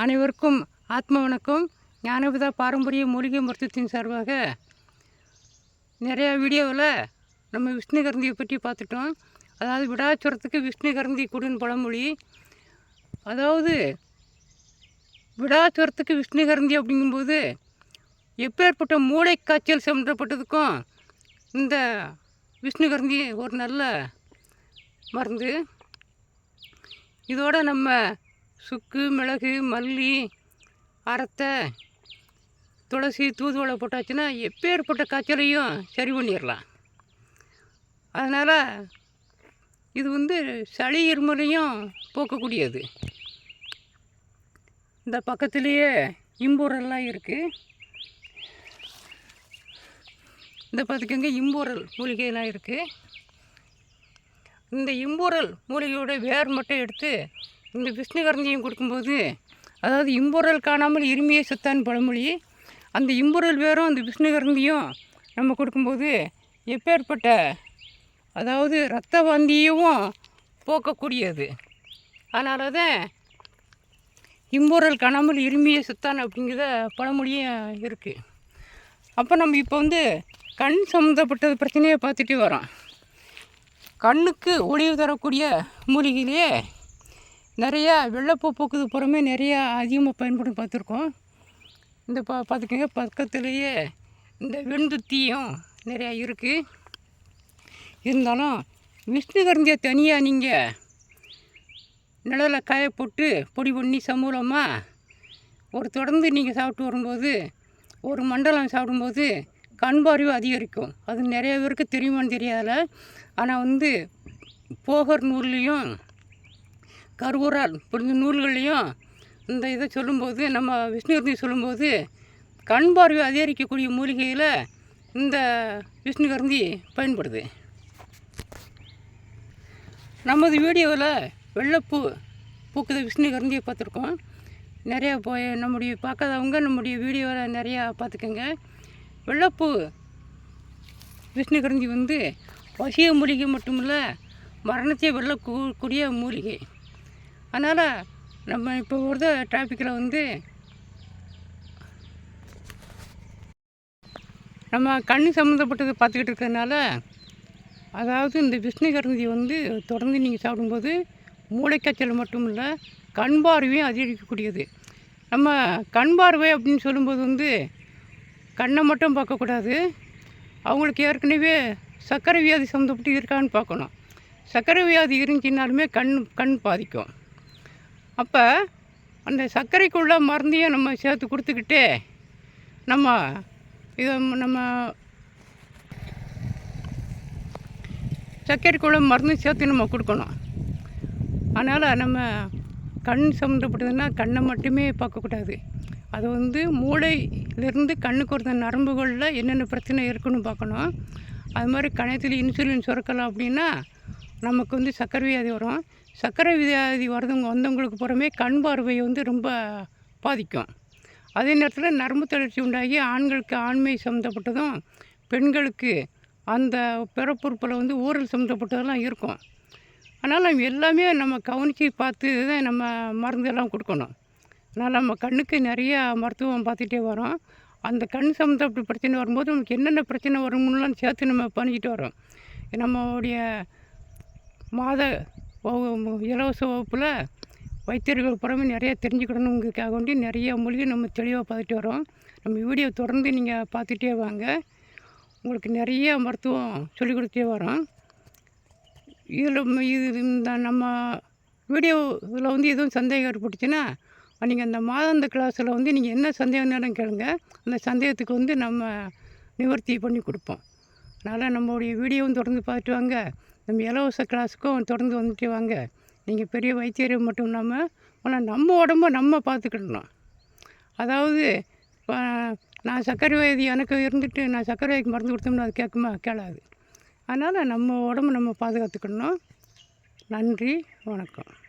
அனைவருக்கும் ஆத்ம வணக்கம் ஞானபிதா பாரம்பரிய மூலிகை மருத்துவத்தின் சார்பாக நிறையா வீடியோவில் நம்ம விஷ்ணு கரந்தியை பற்றி பார்த்துட்டோம். அதாவது விடாச்சுரத்துக்கு விஷ்ணு கரந்தி கொடுன்னு பழமொழி. அதாவது விடாச்சுரத்துக்கு விஷ்ணு கரந்தி அப்படிங்கும்போது எப்பேற்பட்ட மூளை காய்ச்சல் சம்மந்தப்பட்டதுக்கும் இந்த விஷ்ணு கரந்தி ஒரு நல்ல மருந்து. இதோட நம்ம சுக்கு மிளகு மல்லி அரத்தை துளசி தூதுவளை போட்டாச்சுன்னா எப்பேற்பட்ட காய்ச்சலையும் சரி பண்ணிடலாம். அதனால் இது வந்து சளி இருமலையும் போக்கக்கூடியது. இந்த பக்கத்துலேயே இம்பூரெல்லாம் இருக்குது இந்த பார்த்துக்கோங்க இம்பூரல் மூலிகையெல்லாம் இருக்குது இந்த இம்பூரல் மூலிகையோட வேர் மட்டும் எடுத்து இந்த விஷ்ணுகரந்தியும் கொடுக்கும்போது அதாவது இம்பொருள் காணாமல் இருமையே செத்தான் பழமொழி அந்த இம்புரல் வேறும் அந்த விஷ்ணுகரந்தியும் நம்ம கொடுக்கும்போது எப்பேற்பட்ட அதாவது இரத்த வாந்தியும் போக்கக்கூடியது. அதனால தான் இம்புரல் காணாமல் இருமையே சுத்தான் அப்படிங்கிற பழமொழியும் இருக்குது அப்போ நம்ம இப்போ வந்து கண் சம்மந்தப்பட்ட பிரச்சனையை பார்த்துட்டு வரோம். கண்ணுக்கு ஒளிவு தரக்கூடிய மூலிகையிலேயே நிறையா வெள்ளைப்பூ பூக்குது. புறமே நிறையா அதிகமாக பயன்படும் பார்த்துருக்கோம். இந்த பா பார்த்துக்கோங்க பக்கத்துலேயே இந்த வெண்துத்தியும் நிறையா இருக்குது இருந்தாலும் விஷ்ணுகரந்தியை தனியாக நீங்கள் நிழலில் காய போட்டு பொடி பண்ணி சமூலமாக ஒரு தொடர்ந்து நீங்கள் சாப்பிட்டு வரும்போது ஒரு மண்டலம் சாப்பிடும்போது கண்பார்வை அதிகரிக்கும். அது நிறைய பேருக்கு தெரியுமான்னு தெரியாதில்ல. ஆனால் வந்து போகர் நூல்லையும் கருவூரால் புரிஞ்ச? நூல்கள்லையும் இந்த இதை சொல்லும்போது நம்ம விஷ்ணுகர்த்தி சொல்லும்போது கண் பார்வை அதிகரிக்கக்கூடிய மூலிகையில் இந்த விஷ்ணுகர்ந்தி பயன்படுது. நமது வீடியோவில் வெள்ளைப்பூ பூக்குத விஷ்ணுகரந்தியை பார்த்துருக்கோம். நிறையா போய் நம்முடைய பார்க்காதவங்க நம்முடைய வீடியோவில் நிறையா பார்த்துக்கோங்க. வெள்ளைப்பூ விஷ்ணுகரந்தி வந்து வசிய மூலிகை மட்டும் இல்லை மரணத்தை வெல்லக்கூடிய மூலிகை. அதனால் நம்ம இப்போ ஒரு டிராஃபிக்கில் வந்து நம்ம கண் சம்மந்தப்பட்டது பார்த்துக்கிட்டு இருக்கிறதுனால அதாவது இந்த விஷ்ணுகரந்தி வந்து தொடர்ந்து நீங்கள் சாப்பிடும்போது மூளைக்காய்ச்சல் மட்டும் இல்லை கண் பார்வையும் அதிகரிக்கக்கூடியது. நம்ம கண் பார்வை அப்படின்னு சொல்லும்போது வந்து கண்ணை மட்டும் பார்க்கக்கூடாது அவங்களுக்கு ஏற்கனவே சர்க்கரை வியாதி சம்மந்தப்பட்டு இருக்கான்னு பார்க்கணும். சர்க்கரை வியாதி இருந்துச்சுனாலுமே கண் கண் பாதிக்கும். அப்போ அந்த சர்க்கரைக்குள்ள மருந்தையும் நம்ம சேர்த்து கொடுத்துக்கிட்டே நம்ம இதை நம்ம சர்க்கரைக்குள்ள மருந்து சேர்த்து நம்ம கொடுக்கணும். அதனால் நம்ம கண் சம்மந்தப்பட்டதுன்னா கண்ணை மட்டுமே பார்க்கக்கூடாது அது வந்து மூளையிலிருந்து கண்ணுக்கு ஒரு நரம்புகளில் என்னென்ன பிரச்சனை இருக்குன்னு பார்க்கணும். அது மாதிரி கணத்தில் இன்சுலின் சுரக்கலாம் அப்படின்னா நமக்கு வந்து சர்க்கரை வியாதி வரும். சர்க்கரை வியாதி வரதுங்க வந்தவங்களுக்கு புறமே கண் பார்வையை வந்து ரொம்ப பாதிக்கும். அதே நேரத்தில் நரம்பு தளர்ச்சி உண்டாகி ஆண்களுக்கு ஆண்மை சம்மந்தப்பட்டதும் பெண்களுக்கு அந்த பிறப்புறுப்பில் வந்து ஊரல் சம்மந்தப்பட்டதெல்லாம் இருக்கும். அதனால் நம்ம எல்லாமே நம்ம கவனித்து பார்த்து தான் நம்ம மருந்தெல்லாம் கொடுக்கணும். அதனால் நம்ம கண்ணுக்கு நிறையா மருத்துவம் பார்த்துட்டே வரோம். அந்த கண் சம்மந்தப்பட்ட பிரச்சனை வரும்போது நமக்கு என்னென்ன பிரச்சனை வரும்லாம் சேர்த்து நம்ம பண்ணிக்கிட்டு வரோம். நம்மளுடைய மாத இலவச வகுப்பில் வைத்தியர்கள் புறமே நிறையா தெரிஞ்சுக்கணுங்கிறதுக்காக வேண்டி நிறைய மூலிகை நம்ம தெளிவாக பார்த்துட்டு வரோம். நம்ம வீடியோ தொடர்ந்து நீங்கள் பார்த்துட்டே வாங்க. உங்களுக்கு நிறைய மருத்துவம் சொல்லிக் கொடுத்தே வரோம். இதில் இது இந்த நம்ம வீடியோ இதில் வந்து எதுவும் சந்தேகம் ஏற்பட்டுச்சுன்னா நீங்கள் அந்த மாதாந்த கிளாஸில் வந்து நீங்கள் என்ன சந்தேகம் நேரம் கேளுங்க. அந்த சந்தேகத்துக்கு வந்து நம்ம நிவர்த்தி பண்ணி கொடுப்போம். அதனால் நம்மளுடைய வீடியோவும் தொடர்ந்து பார்த்துட்டு வாங்க. நம்ம இலவச கிளாஸுக்கும் தொடர்ந்து வந்துட்டு வாங்க நீங்கள் பெரிய வைத்தியர் மட்டும் இல்லாமல் ஆனால் நம்ம உடம்ப நம்ம பார்த்துக்கிடணும் அதாவது நான் சர்க்கரை வியாதி எனக்கு இருந்துட்டு நான் சர்க்கரை வியாதிக்கு மருந்து கொடுத்தோம்னா அது கேட்குமா? கேளாது. அதனால் நம்ம உடம்பு நம்ம பாதுகாத்துக்கணும். நன்றி வணக்கம்.